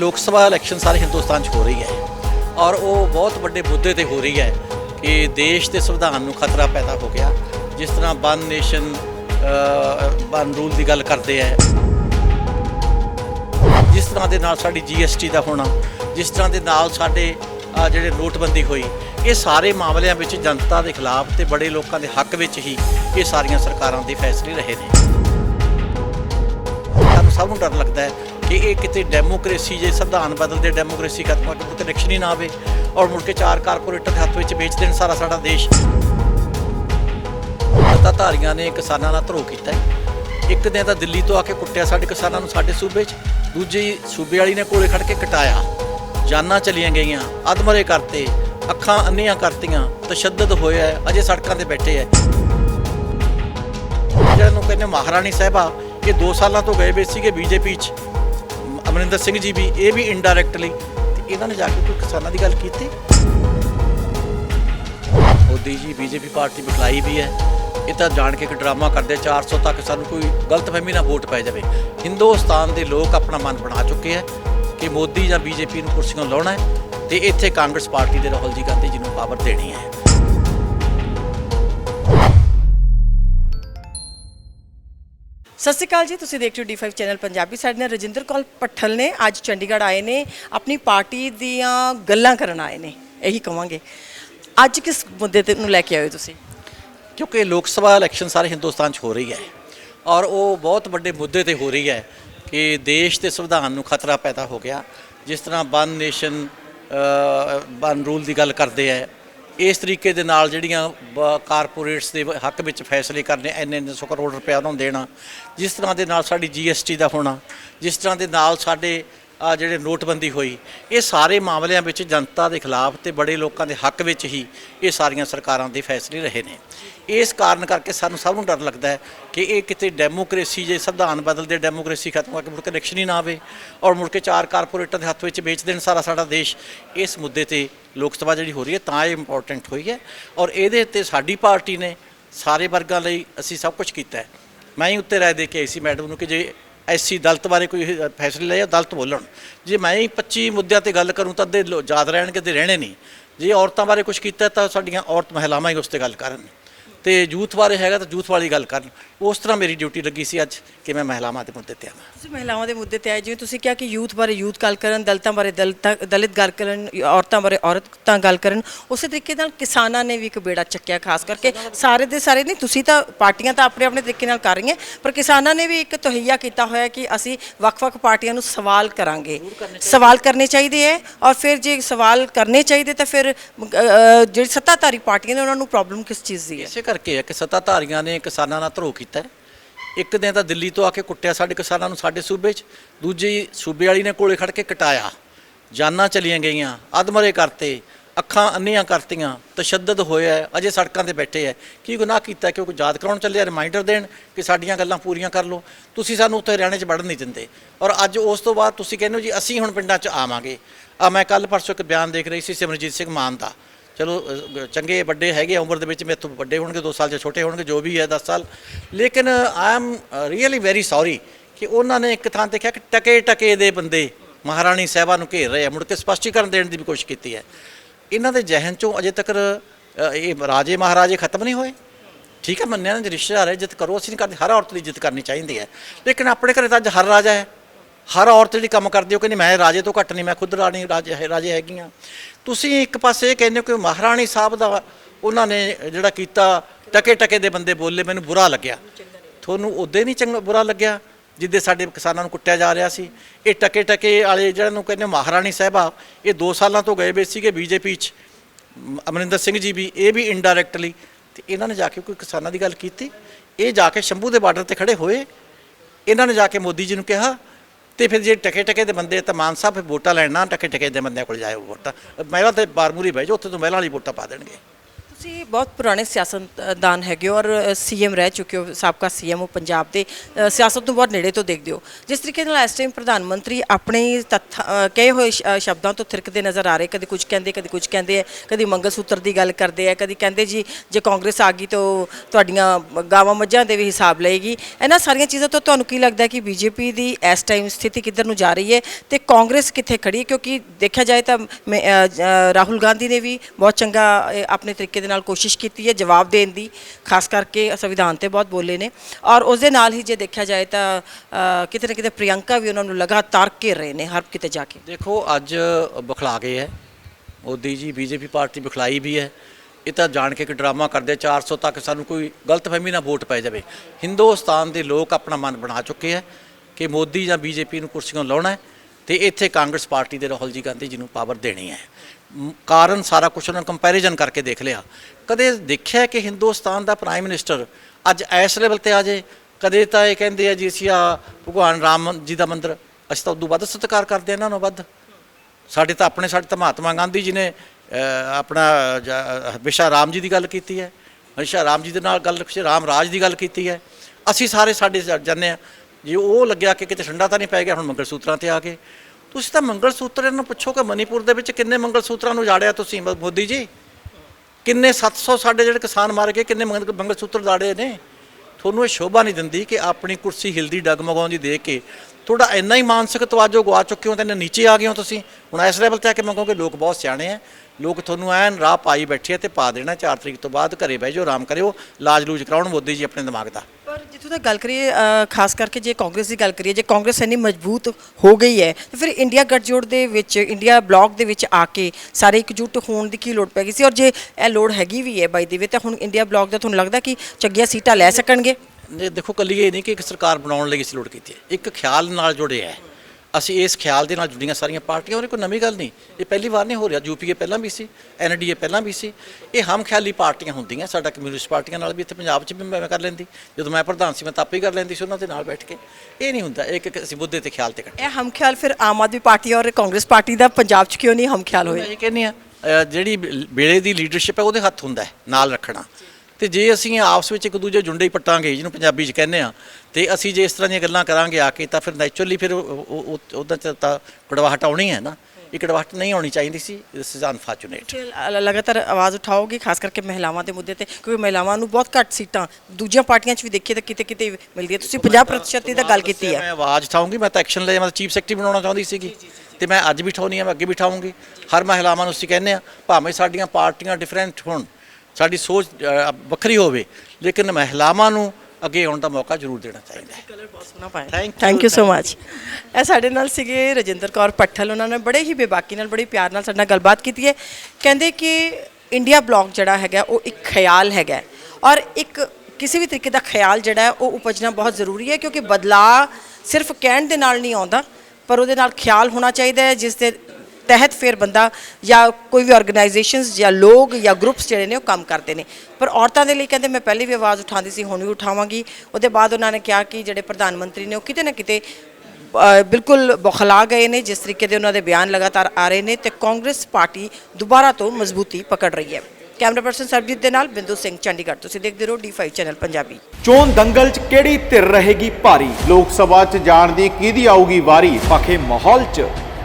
ਲੋਕ ਸਭਾ ਇਲੈਕਸ਼ਨ ਸਾਰੇ ਹਿੰਦੁਸਤਾਨ 'ਚ ਹੋ ਰਹੀ ਹੈ ਔਰ ਉਹ ਬਹੁਤ ਵੱਡੇ ਮੁੱਦੇ ਤੇ ਹੋ ਰਹੀ ਹੈ ਕਿ ਦੇਸ਼ ਦੇ ਸੰਵਿਧਾਨ ਨੂੰ ਖਤਰਾ ਪੈਦਾ ਹੋ ਗਿਆ। ਜਿਸ ਤਰ੍ਹਾਂ ਵਨ ਨੇਸ਼ਨ ਵਨ ਰੂਲ ਦੀ ਗੱਲ ਕਰਦੇ ਹੈ। ਜਿਸ ਤਰ੍ਹਾਂ ਦੇ ਨਾਲ ਸਾਡੀ ਜੀਐਸਟੀ ਦਾ ਹੋਣਾ, ਜਿਸ ਤਰ੍ਹਾਂ ਦੇ ਨਾਲ ਸਾਡੇ ਆਹ ਜਿਹੜੇ ਨੋਟਬੰਦੀ ਹੋਈ, ਇਹ ਸਾਰੇ ਮਾਮਲਿਆਂ ਵਿੱਚ ਜਨਤਾ ਦੇ ਖਿਲਾਫ ਤੇ ਬੜੇ ਲੋਕਾਂ ਦੇ ਹੱਕ ਵਿੱਚ ਹੀ ਇਹ ਸਾਰੀਆਂ ਸਰਕਾਰਾਂ ਦੇ ਫੈਸਲੇ ਰਹੇ ਨੇ। ਸਾਨੂੰ ਸਭ ਨੂੰ ਡਰ ਲੱਗਦਾ ਹੈ ਕਿ ਇਹ ਕਿਤੇ ਡੈਮੋਕ੍ਰੇਸੀ ਜੇ ਸੰਵਿਧਾਨ ਬਦਲਦੇ ਡੈਮੋਕ੍ਰੇਸੀ ਖਤਮ ਹੋ ਕੇ ਇਲੈਕਸ਼ਨ ਹੀ ਨਾ ਆਵੇ ਔਰ ਮੁੜ ਕੇ ਚਾਰ ਕਾਰਪੋਰੇਟਰ ਦੇ ਹੱਥ ਵਿੱਚ ਵੇਚ ਦੇਣ ਸਾਰਾ ਸਾਡਾ ਦੇਸ਼। ਸੱਤਾਧਾਰੀਆਂ ਨੇ ਕਿਸਾਨਾਂ ਨਾਲ ਧਰੋ ਕੀਤਾ ਹੈ। ਇੱਕ ਨੇ ਤਾਂ ਦਿੱਲੀ ਤੋਂ ਆ ਕੇ ਕੁੱਟਿਆ ਸਾਡੇ ਕਿਸਾਨਾਂ ਨੂੰ ਸਾਡੇ ਸੂਬੇ 'ਚ, ਦੂਜੀ ਸੂਬੇ ਵਾਲੀ ਨੇ ਕੋਲੇ ਖੜ ਕੇ ਕਟਾਇਆ। ਜਾਨਾਂ ਚਲੀਆਂ ਗਈਆਂ ਅਧਮਰੇ ਕਰਤੇ, ਅੱਖਾਂ ਅੰਨੀਆਂ ਕਰਤੀਆਂ, ਤਸ਼ੱਦਦ ਹੋਇਆ ਅਜੇ ਸੜਕਾਂ ਤੇ ਬੈਠੇ ਹੈ। ਜਿਹੜਾ ਨੂੰ ਕਹਿੰਦੇ ਮਹਾਰਾਣੀ ਸਾਹਿਬਾ, ਇਹ 2 ਸਾਲਾਂ ਤੋਂ ਗਏ ਵੇ ਸੀਗੇ ਬੀਜੇਪੀ 'ਚ। ਅਮਰਿੰਦਰ ਸਿੰਘ ਜੀ ਵੀ, ਇਹ ਵੀ ਇਨਡਾਇਰੈਕਟਲੀ ਤੇ ਇਹਨਾਂ ਨੇ ਜਾ ਕੇ ਕੋਈ ਕਿਸਾਨਾਂ ਦੀ ਗੱਲ ਕੀਤੀ? ਮੋਦੀ ਜੀ, ਬੀਜੇਪੀ ਪਾਰਟੀ ਬਿਖਲਾਈ ਵੀ ਹੈ। ਇਹ ਤਾਂ ਜਾਣ ਕੇ ਇੱਕ ਡਰਾਮਾ ਕਰਦੇ 400 ਤੱਕ ਸਾਨੂੰ ਕੋਈ ਗਲਤਫਹਿਮੀ ਨਾਲ ਵੋਟ ਪੈ ਜਾਵੇ। ਹਿੰਦੁਸਤਾਨ ਦੇ ਲੋਕ ਆਪਣਾ ਮਨ ਬਣਾ ਚੁੱਕੇ ਹੈ ਕਿ ਮੋਦੀ ਜਾਂ ਬੀਜੇਪੀ ਨੂੰ ਕੁਰਸੀਆਂ ਲਾਉਣਾ ਹੈ ਤੇ ਇੱਥੇ ਕਾਂਗਰਸ ਪਾਰਟੀ ਦੇ ਰਾਹੁਲ ਜੀ ਗਾਂਧੀ ਜੀ ਨੂੰ ਪਾਵਰ ਦੇਣੀ ਹੈ। ਸਤਿ ਸ਼੍ਰੀ ਅਕਾਲ ਜੀ, ਤੁਸੀਂ ਦੇਖ ਰਹੇ ਹੋ D5 ਚੈਨਲ ਪੰਜਾਬੀ। ਸਾਡੇ ਨਾਲ ਰਜਿੰਦਰ ਕੌਰ ਪੱਠਲ ਨੇ। ਅੱਜ ਚੰਡੀਗੜ੍ਹ ਆਏ ਨੇ, ਆਪਣੀ ਪਾਰਟੀ ਦੀਆਂ ਗੱਲਾਂ ਕਰਨ ਆਏ ਨੇ। ਇਹੀ ਕਵਾਂਗੇ। ਅੱਜ ਕਿਸ ਮੁੱਦੇ ਤੇ ਨੂੰ ਲੈ ਕੇ ਆਏ ਹੋ ਤੁਸੀਂ? ਕਿਉਂਕਿ ਲੋਕ ਸਭਾ ਇਲੈਕਸ਼ਨ ਸਾਰੇ ਹਿੰਦੁਸਤਾਨ 'ਚ ਹੋ ਰਹੀ ਹੈ ਔਰ ਉਹ ਬਹੁਤ ਵੱਡੇ ਮੁੱਦੇ ਤੇ ਹੋ ਰਹੀ ਹੈ ਕਿ ਦੇਸ਼ ਦੇ ਸੰਵਿਧਾਨ ਨੂੰ ਖਤਰਾ ਪੈਦਾ ਹੋ ਗਿਆ। ਜਿਸ ਤਰ੍ਹਾਂ ਵਨ ਨੇਸ਼ਨ ਵਨ ਰੂਲ ਦੀ ਗੱਲ ਕਰਦੇ ਹੈ ਇਸ ਤਰੀਕੇ ਦੇ ਨਾਲ ਜਿਹੜੀਆਂ ਬ- ਕਾਰਪੋਰੇਟਸ ਦੇ ਹੱਕ ਵਿੱਚ ਫੈਸਲੇ ਕਰਨੇ ਇੰਨੇ ਇੰਨੇ ਸੌ ਕਰੋੜ ਰੁਪਏ ਉਹਨਾਂ ਨੂੰ ਦੇਣਾ, ਜਿਸ ਤਰ੍ਹਾਂ ਦੇ ਨਾਲ ਸਾਡੀ ਜੀਐਸਟੀ ਦਾ ਹੋਣਾ, ਜਿਸ ਤਰ੍ਹਾਂ ਦੇ ਨਾਲ ਸਾਡੇ ਆ ਜਿਹੜੇ ਨੋਟਬੰਦੀ ਹੋਈ, ਇਹ ਸਾਰੇ ਮਾਮਲਿਆਂ ਵਿੱਚ ਜਨਤਾ ਦੇ ਖਿਲਾਫ ਤੇ ਬੜੇ ਲੋਕਾਂ ਦੇ ਹੱਕ ਵਿੱਚ ਹੀ ਇਹ ਸਾਰੀਆਂ ਸਰਕਾਰਾਂ ਦੇ ਫੈਸਲੇ ਰਹੇ ਨੇ। ਇਸ ਕਾਰਨ ਕਰਕੇ ਸਾਨੂੰ ਸਭ ਨੂੰ ਡਰ ਲੱਗਦਾ ਹੈ ਕਿ ਇਹ ਕਿਤੇ ਡੈਮੋਕ੍ਰੇਸੀ ਜੇ ਸੰਵਿਧਾਨ ਬਦਲਦੇ, ਡੈਮੋਕ੍ਰੇਸੀ ਖਤਮ ਕਰਕੇ ਮੁੜ ਕੇ ਇਲੈਕਸ਼ਨ ਹੀ ਨਾ ਆਵੇ ਔਰ ਮੁੜ ਕੇ ਚਾਰ ਕਾਰਪੋਰੇਟਾਂ ਦੇ ਹੱਥ ਵਿੱਚ ਵੇਚ ਦੇਣ ਸਾਰਾ ਸਾਡਾ ਦੇਸ਼, ਇਸ ਮੁੱਦੇ ਤੇ ਲੋਕ ਸਭਾ ਜਿਹੜੀ ਹੋ ਰਹੀ ਹੈ ਤਾਂ ਇਹ ਇੰਪੋਰਟੈਂਟ ਹੋਈ ਹੈ ਔਰ ਇਹਦੇ ਤੇ ਸਾਡੀ ਪਾਰਟੀ ਨੇ ਸਾਰੇ ਵਰਗਾਂ ਲਈ ਅਸੀਂ ਸਭ ਕੁਝ ਕੀਤਾ ਹੈ। ਮੈਂ ਹੀ ਉੱਤੇ ਰਾਏ ਦੇ ਕੇ ਆਈ ਸੀ ਮੈਡਮ ਨੂੰ ਕਿ ਜੇ ਐਸਸੀ ਦਲਤ ਬਾਰੇ ਕੋਈ ਫੈਸਲੇ ਲਏ ਦਲਤ ਬੋਲਣ। ਜੇ ਮੈਂ ਹੀ 25 ਮੁੱਦਿਆਂ ਤੇ ਗੱਲ ਕਰੂੰ ਤਾਂ ਅੱਧੇ ਲੋ- ਯਾਦ ਰਹਿਣਗੇ ਤੇ ਰਹਿਣੇ ਨਹੀਂ। ਜੇ ਔਰਤਾਂ ਬਾਰੇ ਕੁਝ ਕੀਤਾ ਤਾਂ ਸਾਡੀਆਂ ਔਰਤ ਮਹਿਲਾਵਾਂ ਹੀ ਉਸ ਤੇ ਗੱਲ ਕਰਨ। ਤੇ ਯੂਥ ਬਾਰੇ ਹੈਗਾ ਤਾਂ ਯੂਥ ਵਾਲੀ ਗੱਲ ਕਰਨ। ਉਸ ਤਰ੍ਹਾਂ ਮੇਰੀ ਡਿਊਟੀ ਲੱਗੀ ਸੀ ਅੱਜ ਕਿ ਮੈਂ ਮਹਿਲਾਵਾਂ ਦੇ ਮੁੱਦੇ ਤੇ ਆਵਾਂ। ਤੁਸੀਂ ਮਹਿਲਾਵਾਂ ਦੇ ਮੁੱਦੇ ਤੇ ਆਏ। ਜਿਵੇਂ ਤੁਸੀਂ ਕਿਹਾ ਕਿ ਯੂਥ ਬਾਰੇ ਯੂਥ ਗੱਲ ਕਰਨ ਦਲਿਤਾਂ ਬਾਰੇ ਦਲਿਤਾਂ ਦਲਿਤ ਗੱਲ ਕਰਨ ਔਰਤਾਂ ਬਾਰੇ ਔਰਤਾਂ ਗੱਲ ਕਰਨ ਉਸੇ ਤਰੀਕੇ ਨਾਲ ਕਿਸਾਨਾਂ ਨੇ ਵੀ ਇੱਕ ਬੇੜਾ ਚੱਕਿਆ ਖਾਸ ਕਰਕੇ ਸਾਰੇ ਦੇ ਸਾਰੇ ਨਹੀਂ ਤੁਸੀਂ ਤਾਂ ਪਾਰਟੀਆਂ ਤਾਂ ਆਪਣੇ ਆਪਣੇ ਤਰੀਕੇ ਨਾਲ ਕਰ ਰਹੀਆਂ ਪਰ ਕਿਸਾਨਾਂ ਨੇ ਵੀ ਇੱਕ ਤਹਈਆ ਕੀਤਾ ਹੋਇਆ ਕਿ ਅਸੀਂ ਵੱਖ-ਵੱਖ ਪਾਰਟੀਆਂ ਨੂੰ ਸਵਾਲ ਕਰਾਂਗੇ। ਸਵਾਲ ਕਰਨੇ ਚਾਹੀਦੇ ਹੈ ਔਰ ਫਿਰ ਜੇ ਸਵਾਲ ਕਰਨੇ ਚਾਹੀਦੇ ਤਾਂ ਫਿਰ ਜਿਹੜੀ ਸੱਤਾਧਾਰੀ ਪਾਰਟੀਆਂ ਨੇ ਉਹਨਾਂ ਨੂੰ ਪ੍ਰੋਬਲਮ ਕਿਸ ਚੀਜ਼ ਦੀ ਹੈ? ਇਸੇ ਕਰਕੇ ਹੈ ਕਿ ਸੱਤਾਧਾਰੀਆਂ ਨੇ ਕਿਸਾਨਾਂ ਨਾਲ ਧਰੋ ਕੀਤਾ ਹੈ। ਇੱਕ ਦਿਨ ਤਾਂ ਦਿੱਲੀ ਤੋਂ ਆ ਕੇ ਕੁੱਟਿਆ ਸਾਡੇ ਕਿਸਾਨਾਂ ਨੂੰ ਸਾਡੇ ਸੂਬੇ 'ਚ, ਦੂਜੀ ਸੂਬੇ ਵਾਲੀ ਨੇ ਕੋਲੇ ਖੜ ਕੇ ਕਟਾਇਆ। ਜਾਨਾਂ ਚਲੀਆਂ ਗਈਆਂ ਅਧਮਰੇ ਕਰਤੇ, ਅੱਖਾਂ ਅੰਨੀਆਂ ਕਰਤੀਆਂ, ਤਸ਼ੱਦਦ ਹੋਇਆ ਅਜੇ ਸੜਕਾਂ ਤੇ ਬੈਠੇ ਹੈ। ਕੀ ਗੁਨਾਹ ਕੀਤਾ ਕਿ ਉਹ ਯਾਦ ਕਰਾਉਣ ਚੱਲਿਆ ਰਿਮਾਈਂਡਰ ਦੇਣ ਕਿ ਸਾਡੀਆਂ ਗੱਲਾਂ ਪੂਰੀਆਂ ਕਰ ਲਓ। ਤੁਸੀਂ ਸਾਨੂੰ ਉੱਥੇ ਹਰਿਆਣੇ 'ਚ ਵੜਨ ਨਹੀਂ ਦਿੰਦੇ। ਔਰ ਅੱਜ ਉਸ ਤੋਂ ਬਾਅਦ ਤੁਸੀਂ ਕਹਿੰਦੇ ਹੋ ਜੀ, ਅਸੀਂ ਹੁਣ ਪਿੰਡਾਂ 'ਚ ਆਵਾਂਗੇ। ਆ ਮੈਂ ਕੱਲ ਪਰਸੋਂ ਇੱਕ ਬਿਆਨ ਦੇਖ ਰਹੀ ਸੀ ਸਿਮਰਜੀਤ ਸਿੰਘ ਮਾਨ ਦਾ। ਚਲੋ ਚੰਗੇ ਵੱਡੇ ਹੈਗੇ ਆ, ਉਮਰ ਦੇ ਵਿੱਚ ਮੇਰੇ ਤੋਂ ਵੱਡੇ ਹੋਣਗੇ 2 ਸਾਲ ਜਾਂ ਛੋਟੇ ਹੋਣਗੇ ਜੋ ਵੀ ਹੈ 10 ਸਾਲ। ਲੇਕਿਨ I am really very sorry ਕਿ ਉਹਨਾਂ ਨੇ ਇੱਕ ਥਾਂ ਤੇ ਕਿਹਾ ਕਿ ਟਕੇ ਟਕੇ ਦੇ ਬੰਦੇ ਮਹਾਰਾਣੀ ਸਾਹਿਬਾ ਨੂੰ ਘੇਰ ਰਹੇ ਆ ਮੁੜ ਕੇ ਸਪਸ਼ਟੀਕਰਨ ਦੇਣ ਦੀ ਵੀ ਕੋਸ਼ਿਸ਼ ਕੀਤੀ ਹੈ। ਇਹਨਾਂ ਦੇ ਜ਼ਿਹਨ ਚੋਂ ਅਜੇ ਤੱਕ ਇਹ ਰਾਜੇ ਮਹਾਰਾਜੇ ਖਤਮ ਨਹੀਂ ਹੋਏ। ਠੀਕ ਹੈ ਮੰਨਿਆ ਨਾ ਜੇ ਰਿਸ਼ਤੇਦਾਰ ਹੈ ਜਿੱਤ ਕਰੋ ਅਸੀਂ ਨਹੀਂ ਕਰਦੇ ਹਰ ਔਰਤ ਦੀ ਜਿੱਤ ਕਰਨੀ ਚਾਹੀਦੀ ਹੈ। ਲੇਕਿਨ ਆਪਣੇ ਘਰੇ ਤਾਂ ਅੱਜ ਹਰ ਰਾਜਾ ਹੈ। ਹਰ ਔਰਤ ਜਿਹੜੀ ਕੰਮ ਕਰਦੀ ਉਹ ਕਹਿੰਦੀ ਮੈਂ ਰਾਜੇ ਤੋਂ ਘੱਟ ਨਹੀਂ, ਮੈਂ ਖੁਦ ਰਾਣੀ, ਰਾਜੇ ਹੈ- ਰਾਜੇ ਹੈਗੀਆਂ। ਤੁਸੀਂ ਇੱਕ ਪਾਸੇ ਇਹ ਕਹਿੰਦੇ ਹੋ ਕਿ ਮਹਾਰਾਣੀ ਸਾਹਿਬ ਦਾ ਉਹਨਾਂ ਨੇ ਜਿਹੜਾ ਕੀਤਾ ਟਕੇ ਟਕੇ ਦੇ ਬੰਦੇ ਬੋਲੇ, ਮੈਨੂੰ ਬੁਰਾ ਲੱਗਿਆ। ਤੁਹਾਨੂੰ ਉਦੋਂ ਨਹੀਂ ਚੰਗਾ, ਬੁਰਾ ਲੱਗਿਆ, ਜਿੱਦੇ ਸਾਡੇ ਕਿਸਾਨਾਂ ਨੂੰ ਕੁੱਟਿਆ ਜਾ ਰਿਹਾ ਸੀ? ਇਹ ਟਕੇ ਟਕੇ ਵਾਲੇ ਜਿਹੜਾ ਨੂੰ ਕਹਿੰਦੇ ਮਹਾਰਾਣੀ ਸਾਹਿਬਾ ਇਹ 2 ਸਾਲਾਂ ਤੋਂ ਗਏ ਵੇ ਸੀਗੇ ਬੀਜੇਪੀ 'ਚ। ਅਮਰਿੰਦਰ ਸਿੰਘ ਜੀ ਵੀ, ਇਹ ਵੀ ਇਨਡਾਇਰੈਕਟਲੀ ਤੇ ਇਹਨਾਂ ਨੇ ਜਾ ਕੇ ਕੋਈ ਕਿਸਾਨਾਂ ਦੀ ਗੱਲ ਕੀਤੀ। ਇਹ ਜਾ ਕੇ ਸ਼ੰਭੂ ਦੇ ਬਾਰਡਰ ਤੇ ਖੜੇ ਹੋਏ। ਇਹਨਾਂ ਨੇ ਜਾ ਕੇ ਮੋਦੀ ਜੀ ਨੂੰ ਕਿਹਾ ਤੇ ਫਿਰ ਜੇ ਟਕੇ ਟਕੇ ਦੇ ਬੰਦੇ ਤਾਂ ਮਾਨ ਸਾਹਿਬ ਫਿਰ ਵੋਟਾਂ ਲੈਣਾ ਨਾ ਟਕੇ ਟਕੇ ਦੇ ਬੰਦਿਆਂ ਕੋਲ ਜਾਇਓ ਵੋਟਾਂ। ਮਹਿਲਾ ਤੇ ਬਾਰਮੂਰੀ ਬਹਿ ਜਾਓ, ਉੱਥੇ ਤੋਂ ਮਹਿਲਾ ਵਾਲੀ ਵੋਟਾਂ ਪਾ ਦੇਣਗੇ। ਤੁਸੀਂ ਬਹੁਤ ਪੁਰਾਣੇ ਸਿਆਸਤਦਾਨ ਹੈਗੇ ਹੋ ਔਰ ਸੀਐਮ ਰਹਿ ਚੁੱਕੇ ਹੋ ਸਾਬਕਾ ਸੀਐਮ ਹੋ ਪੰਜਾਬ ਦੇ ਅ, ਸਿਆਸਤ ਨੂੰ ਬਹੁਤ ਨੇੜੇ ਤੋਂ ਦੇਖਦੇ ਹੋ। ਜਿਸ ਤਰੀਕੇ ਨਾਲ ਇਸ ਟਾਈਮ ਪ੍ਰਧਾਨ ਮੰਤਰੀ ਆਪਣੇ ਤੱਥ ਅ, ਕਹੇ ਹੋਏ ਸ਼- ਅ, ਸ਼ਬਦਾਂ ਤੋਂ ਥਿਰਕਦੇ ਨਜ਼ਰ ਆ ਰਹੇ ਕਦੇ ਕੁਝ ਕਹਿੰਦੇ ਕਦੇ ਕੁਝ ਕਹਿੰਦੇ ਆ ਕਦੀ ਮੰਗਲ ਸੂਤਰ ਦੀ ਗੱਲ ਕਰਦੇ ਆ ਕਦੀ ਕਹਿੰਦੇ ਜੀ ਜੇ ਕਾਂਗਰਸ ਆ ਗਈ ਤਾਂ ਉਹ ਤੁਹਾਡੀਆਂ ਗਾਵਾਂ ਮੱਝਾਂ ਦੇ ਵੀ ਹਿਸਾਬ ਲਏਗੀ। ਇਹਨਾਂ ਸਾਰੀਆਂ ਚੀਜ਼ਾਂ ਤੋਂ ਤੁਹਾਨੂੰ ਕੀ ਲੱਗਦਾ ਹੈ ਕਿ ਬੀਜੇਪੀ ਦੀ ਇਸ ਟਾਈਮ ਸਥਿਤੀ ਕਿੱਧਰ ਨੂੰ ਜਾ ਰਹੀ ਹੈ ਤੇ ਕਾਂਗਰਸ ਕਿੱਥੇ ਖੜੀ ਹੈ? ਕਿਉਂਕਿ ਦੇਖਿਆ ਜਾਏ ਤਾਂ ਮੈਂ, ਅ, ਜ- ਅ, ਰਾਹੁਲ ਗਾਂਧੀ ਨੇ ਵੀ ਬਹੁਤ ਚੰਗਾ ਅ, ਆਪਣੇ ਤਰੀਕੇ ਦੇ ਨਾਲ ਕੋਸ਼ਿਸ਼ ਕੀਤੀ ਹੈ ਜਵਾਬ ਦੇਣ ਦੀ, ਖਾਸ ਕਰਕੇ ਸੰਵਿਧਾਨ ਤੇ ਬਹੁਤ ਬੋਲੇ ਨੇ। ਔਰ ਉਸ ਦੇ ਨਾਲ ਹੀ ਜੇ ਦੇਖਿਆ ਜਾਏ ਤਾਂ ਕਿਤੇ ਨਾ ਕਿਤੇ ਪ੍ਰਿਯੰਕਾ ਵੀ ਉਹਨਾਂ ਨੂੰ ਲਗਾਤਾਰ ਘੇਰ ਰਹੇ ਨੇ ਹਰ ਕਿਤੇ ਜਾ ਕੇ। ਦੇਖੋ, ਅੱਜ ਬੁਖਲਾ ਗਏ ਹੈ। ਮੋਦੀ ਜੀ, ਬੀਜੇਪੀ ਪਾਰਟੀ ਬੁਖਲਾਈ ਵੀ ਹੈ। ਇਹ ਤਾਂ ਜਾਣ ਕੇ ਕਿ ਡਰਾਮਾ ਕਰਦੇ 400 ਤੱਕ ਸਾਨੂੰ ਕੋਈ ਗਲਤਫਹਿਮੀ ਨਾ ਵੋਟ ਪੈ ਜਾਵੇ। ਹਿੰਦੁਸਤਾਨ ਦੇ ਲੋਕ ਆਪਣਾ ਮਨ ਬਣਾ ਚੁੱਕੇ ਹੈ ਕਿ ਮੋਦੀ ਜਾਂ ਬੀਜੇਪੀ ਨੂੰ ਕੁਰਸੀਆਂ ਲਾਉਣਾ ਹੈ ਤੇ ਇੱਥੇ ਕਾਂਗਰਸ ਪਾਰਟੀ ਦੇ ਰਾਹੁਲ ਜੀ ਗਾਂਧੀ ਜੀ ਨੂੰ ਪਾਵਰ ਦੇਣੀ ਹੈ। ਕਾਰਨ ਸਾਰਾ ਕੁਝ ਉਹਨਾਂ ਨੇ ਕੰਪੈਰੀਜ਼ਨ ਕਰਕੇ ਦੇਖ ਲਿਆ। ਕਦੇ ਦੇਖਿਆ ਕਿ ਹਿੰਦੁਸਤਾਨ ਦਾ ਪ੍ਰਾਈਮ ਮਿਨਿਸਟਰ ਅੱਜ ਇਸ ਲੈਵਲ ਤੇ ਆ ਜਾਏ ਕਦੇ ਤਾਂ ਇਹ ਕਹਿੰਦੇ ਆ ਜੀ, ਅਸੀਂ ਆ ਭਗਵਾਨ ਰਾਮ ਜੀ ਦਾ ਮੰਦਿਰ, ਅਸੀਂ ਤਾਂ ਉਦੋਂ ਵੱਧ ਸਤਿਕਾਰ ਕਰਦੇ ਹਾਂ ਇਹਨਾਂ ਨੂੰ ਵੱਧ। ਸਾਡੇ ਤਾਂ ਆਪਣੇ, ਸਾਡੇ ਤਾਂ ਮਹਾਤਮਾ ਗਾਂਧੀ ਜੀ ਨੇ ਆਪਣਾ, ਜ- ਹਮੇਸ਼ਾ ਰਾਮ ਜੀ ਦੀ ਗੱਲ ਕੀਤੀ ਹੈ। ਹਮੇਸ਼ਾ ਰਾਮ ਜੀ ਦੇ ਨਾਲ ਗੱਲ ਸ਼੍ਰੀ ਰਾਮ ਰਾਜ ਦੀ ਗੱਲ ਕੀਤੀ ਹੈ। ਅਸੀਂ ਸਾਰੇ ਸਾਡੇ ਜ- ਜਾਂਦੇ ਆ। ਜੇ ਉਹ ਲੱਗਿਆ ਕਿ ਕਿਤੇ ਠੰਡਾ ਤਾਂ ਨਹੀਂ ਪੈ ਗਿਆ, ਹੁਣ ਮੰਗਲ ਸੂਤਰਾਂ ਤੇ ਆ ਗਏ ਤੁਸੀਂ ਤਾਂ ਮੰਗਲ ਸੂਤਰ ਨੂੰ ਪੁੱਛੋ ਕਿ ਮਨੀਪੁਰ ਦੇ ਵਿੱਚ ਕਿੰਨੇ ਮੰਗਲ ਸੂਤਰਾਂ ਨੂੰ ਉਜਾੜਿਆ ਤੁਸੀਂ ਮ- ਮੋਦੀ ਜੀ? ਕਿੰਨੇ 700 ਸਾਡੇ ਜਿਹੜੇ ਕਿਸਾਨ ਮਾਰ ਗਏ, ਕਿੰਨੇ ਮੰਗਲ ਮੰਗਲ ਸੂਤਰ ਉਜਾੜੇ ਨੇ? ਤੁਹਾਨੂੰ ਇਹ ਸ਼ੋਭਾ ਨਹੀਂ ਦਿੰਦੀ ਕਿ ਆਪਣੀ ਕੁਰਸੀ ਹਿਲਦੀ ਡਗਮਗਾਉਂਦੀ ਦੇਖ ਕੇ ਤੁਹਾਡਾ ਇੰਨਾ ਹੀ ਮਾਨਸਿਕ ਤਵਾਜੋ ਗਵਾ ਚੁੱਕੇ ਹੋ ਤੇ ਇੰਨੇ ਨੀਚੇ ਆ ਗਏ ਹੋ ਤੁਸੀਂ। ਹੁਣ ਇਸ ਲੈਵਲ ਤੇ ਆ ਕੇ ਮੰਗੋਗੇ ਲੋਕ ਬਹੁਤ ਸਿਆਣੇ ਆ। ਲੋਕ ਤੁਹਾਨੂੰ ਐਨ ਰਾਹ ਪਾਈ ਬੈਠੇ ਆ ਤੇ ਪਾ ਦੇਣਾ 4 ਤਰੀਕ ਤੋਂ ਬਾਅਦ ਘਰੇ ਬਹਿ ਜਾਓ, ਆਰਾਮ ਕਰਿਓ ਲਾਜ ਲੂਜ ਕਰਾਉਣ ਮੋਦੀ ਜੀ ਆਪਣੇ ਦਿਮਾਗ ਦਾ। ਪਰ ਜਿੱਥੋਂ ਤੱਕ ਗੱਲ ਕਰੀਏ ਅ, ਖਾਸ ਕਰਕੇ ਜੇ ਕਾਂਗਰਸ ਦੀ ਗੱਲ ਕਰੀਏ ਜੇ ਕਾਂਗਰਸ ਇੰਨੀ ਮਜ਼ਬੂਤ ਹੋ ਗਈ ਹੈ ਤਾਂ ਫਿਰ ਇੰਡੀਆ ਗੱਠਜੋੜ ਦੇ ਵਿੱਚ ਇੰਡੀਆ ਬਲੌਕ ਦੇ ਵਿੱਚ ਆ ਕੇ ਸਾਰੇ ਇਕਜੁੱਟ ਹੋਣ ਦੀ ਕੀ ਲੋੜ ਪੈ ਗਈ ਸੀ? ਔਰ ਜੇ ਇਹ ਲੋੜ ਹੈਗੀ ਵੀ ਹੈ ਬਾਈ ਦੀ ਵੇ ਤਾਂ ਹੁਣ ਇੰਡੀਆ ਬਲੌਕ ਦਾ ਤੁਹਾਨੂੰ ਲੱਗਦਾ ਕਿ ਚੰਗੀਆਂ ਸੀਟਾਂ ਲੈ ਸਕਣਗੇ? ਨੇ ਦੇਖੋ ਕੱਲੀ ਇਹ ਨਹੀਂ ਕਿ ਇੱਕ ਸਰਕਾਰ ਬਣਾਉਣ ਲਈ ਅਸੀਂ ਲੋੜ ਕੀਤੀ ਹੈ। ਇੱਕ ਖਿਆਲ ਨਾਲ ਜੁੜਿਆ ਹੈ। ਅਸੀਂ ਇਸ ਖਿਆਲ ਦੇ ਨਾਲ ਜੁੜੀਆਂ ਸਾਰੀਆਂ ਪਾਰਟੀਆਂ ਉਹਨੇ ਕੋਈ ਨਵੀਂ ਗੱਲ ਨਹੀਂ। ਇਹ ਪਹਿਲੀ ਵਾਰ ਨਹੀਂ ਹੋ ਰਿਹਾ। ਯੂਪੀਏ ਪਹਿਲਾਂ ਵੀ ਸੀ ਐਨਡੀਏ ਪਹਿਲਾਂ ਵੀ ਸੀ। ਇਹ ਹਮ ਖਿਆਲੀ ਪਾਰਟੀਆਂ ਹੁੰਦੀਆਂ। ਸਾਡਾ ਕਮਿਊਨਿਸਟ ਪਾਰਟੀਆਂ ਨਾਲ ਵੀ ਇੱਥੇ ਪੰਜਾਬ 'ਚ ਵੀ ਮੈਂ ਕਰ ਲੈਂਦੀ। ਜਦੋਂ ਮੈਂ ਪ੍ਰਧਾਨ ਸੀ ਮੈਂ ਤਾਂ ਆਪੇ ਹੀ ਕਰ ਲੈਂਦੀ ਸੀ ਉਹਨਾਂ ਦੇ ਨਾਲ ਬੈਠ ਕੇ। ਇਹ ਨਹੀਂ ਹੁੰਦਾ। ਇੱਕ ਇੱਕ ਅਸੀਂ ਮੁੱਦੇ ਤੇ ਖਿਆਲ ਤੇ ਕੱਢ ਇਹ ਹਮ ਖਿਆਲ ਫਿਰ ਆਮ ਆਦਮੀ ਪਾਰਟੀ ਔਰ ਕਾਂਗਰਸ ਪਾਰਟੀ ਦਾ ਪੰਜਾਬ 'ਚ ਕਿਉਂ ਨਹੀਂ ਹਮ ਖਿਆਲ ਮੈਂ ਹੋਏ? ਇਹ ਕਹਿੰਦੀ ਆ ਜਿਹੜੀ ਵੇਲੇ ਦੀ ਲੀਡਰਸ਼ਿਪ ਹੈ ਉਹਦੇ ਹੱਥ ਹੁੰਦਾ ਹੈ ਨਾਲ ਰੱਖਣਾ। ਤੇ ਜੇ ਅਸੀਂ ਆਪਸ ਵਿੱਚ ਇੱਕ ਦੂਜੇ ਜੁੰਡੇ ਪੱਟਾਂਗੇ ਜਿਹਨੂੰ ਪੰਜਾਬੀ 'ਚ ਕਹਿੰਦੇ ਆ ਤੇ ਅਸੀਂ ਜੇ ਇਸ ਤਰ੍ਹਾਂ ਦੀਆਂ ਗੱਲਾਂ ਕਰਾਂਗੇ ਆ ਕੇ ਤਾਂ ਫਿਰ ਨੈਚੁਰਲੀ ਫਿਰ ਉਹਦਾ ਚ ਤਾਂ ਕੜਵਾਹਟ ਆਉਣੀ ਹੈ ਨਾ। ਇਹ ਕੜਵਾਹਟ ਨਹੀਂ ਆਉਣੀ ਚਾਹੀਦੀ ਸੀ ਦਿਸ ਇਜ਼ ਅਨਫੋਰਚੂਨੇਟ ਲਗਾਤਾਰ ਆਵਾਜ਼ ਉਠਾਓਗੇ ਖਾਸ ਕਰਕੇ ਮਹਿਲਾਵਾਂ ਦੇ ਮੁੱਦੇ ਤੇ ਕਿਉਂਕਿ ਮਹਿਲਾਵਾਂ ਨੂੰ ਬਹੁਤ ਘੱਟ ਸੀਟਾਂ ਦੂਜੀਆਂ ਪਾਰਟੀਆਂ 'ਚ ਵੀ ਦੇਖੀਏ ਤਾਂ ਕਿਤੇ ਕਿਤੇ ਮਿਲਦੀ ਹੈ। ਤੁਸੀਂ 50% ਦੀ ਤਾਂ ਗੱਲ ਕੀਤੀ ਹੈ। ਮੈਂ ਆਵਾਜ਼ ਉਠਾਉਂਗੀ ਮੈਂ ਤਾਂ ਐਕਸ਼ਨ ਲੈ ਮੈਂ ਚੀਫ ਸੈਕਟਰੀ ਬਣਾਉਣਾ ਚਾਹੁੰਦੀ ਸੀਗੀ। ਤੇ ਮੈਂ ਅੱਜ ਵੀ ਉਠਾਉਣੀ ਆ ਮੈਂ ਅੱਗੇ ਵੀ ਉਠਾਉਂਗੀ ਹਰ ਮਹਿਲਾਵਾਂ ਨੂੰ ਅਸੀਂ ਕਹਿੰਦੇ ਆ ਭਾਵੇਂ ਸਾਡੀਆਂ ਪਾਰਟੀਆਂ ਡਿਫਰੈਂਟ ਹੋਣ ਸਾਡੀ ਸੋਚ ਵੱਖਰੀ ਹੋਵੇ ਲੇਕਿਨ ਮਹਿਲਾਵਾਂ ਨੂੰ ਅੱਗੇ ਆਉਣ ਦਾ ਮੌਕਾ ਜ਼ਰੂਰ ਦੇਣਾ ਚਾਹੀਦਾ ਹੈ। ਕਲਰ ਬਹੁਤ ਸੋਹਣਾ ਪਾਇਆ। Thank you, thank you so much ਇਹ ਸਾਡੇ ਨਾਲ ਸੀਗੇ ਰਜਿੰਦਰ ਕੌਰ ਪੱਠਲ ਉਹਨਾਂ ਨੇ ਬੜੇ ਹੀ ਬੇਬਾਕੀ ਨਾਲ ਬੜੇ ਪਿਆਰ ਨਾਲ ਸਾਡੇ ਨਾਲ ਗੱਲਬਾਤ ਕੀਤੀ ਹੈ। ਕਹਿੰਦੇ ਕਿ ਇੰਡੀਆ ਬਲੌਕ ਜਿਹੜਾ ਹੈਗਾ ਉਹ ਇੱਕ ਖਿਆਲ ਹੈਗਾ ਔਰ ਇੱਕ ਕਿਸੇ ਵੀ ਤਰੀਕੇ ਦਾ ਖਿਆਲ ਜਿਹੜਾ ਹੈ ਉਹ ਉਪਜਣਾ ਬਹੁਤ ਜ਼ਰੂਰੀ ਹੈ ਕਿਉਂਕਿ ਬਦਲਾਅ ਸਿਰਫ ਕਹਿਣ ਦੇ ਨਾਲ ਨਹੀਂ ਆਉਂਦਾ ਪਰ ਉਹਦੇ ਨਾਲ ਖਿਆਲ ਹੋਣਾ ਚਾਹੀਦਾ ਹੈ ਜਿਸ ਦੇ ਤਹਿਤ ਫਿਰ ਬੰਦਾ ਜਾਂ ਕੋਈ ਵੀ ਆਰਗੇਨਾਈਜੇਸ਼ਨਸ ਜਾਂ ਲੋਕ ਜਾਂ ਗਰੁੱਪਸ ਜਿਹੜੇ ਨੇ ਉਹ ਕੰਮ ਕਰਦੇ ਨੇ। ਪਰ ਔਰਤਾਂ ਦੇ ਲਈ ਕਹਿੰਦੇ ਮੈਂ ਪਹਿਲੇ ਵੀ ਆਵਾਜ਼ ਉਠਾਉਂਦੀ ਸੀ, ਹੁਣ ਵੀ ਉਠਾਵਾਂਗੀ। ਉਹਦੇ ਬਾਅਦ ਉਹਨਾਂ ਨੇ ਕਿਹਾ ਕਿ ਜਿਹੜੇ ਪ੍ਰਧਾਨ ਮੰਤਰੀ ਨੇ ਉਹ ਕਿਤੇ ਨਾ ਕਿਤੇ ਬਿਲਕੁਲ ਬੌਖਲਾ ਗਏ ਨੇ, ਜਿਸ ਤਰੀਕੇ ਦੇ ਉਹਨਾਂ ਦੇ ਬਿਆਨ ਲਗਾਤਾਰ ਆ ਰਹੇ ਨੇ ਤੇ ਕਾਂਗਰਸ ਪਾਰਟੀ ਦੁਬਾਰਾ ਤੋਂ ਮਜ਼ਬੂਤੀ ਪਕੜ ਰਹੀ ਹੈ। ਕੈਮਰਾ ਪਰਸਨ ਸਰਬਜੀਤ ਦੇ ਨਾਲ ਬਿੰਦੂ ਸਿੰਘ, ਚੰਡੀਗੜ੍ਹ। ਤੁਸੀਂ ਦੇਖਦੇ ਰਹੋ D5 ਚੈਨਲ ਪੰਜਾਬੀ। ਚੋਣ ਦੰਗਲ 'ਚ ਕਿਹੜੀ ਧਿਰ ਰਹੇਗੀ ਭਾਰੀ? ਲੋਕ ਸਭਾ 'ਚ ਜਾਣ ਦੀ ਕਿਹਦੀ ਆਊਗੀ ਵਾਰੀ? ਪਖੇ ਮਾਹੌਲ 'ਚ।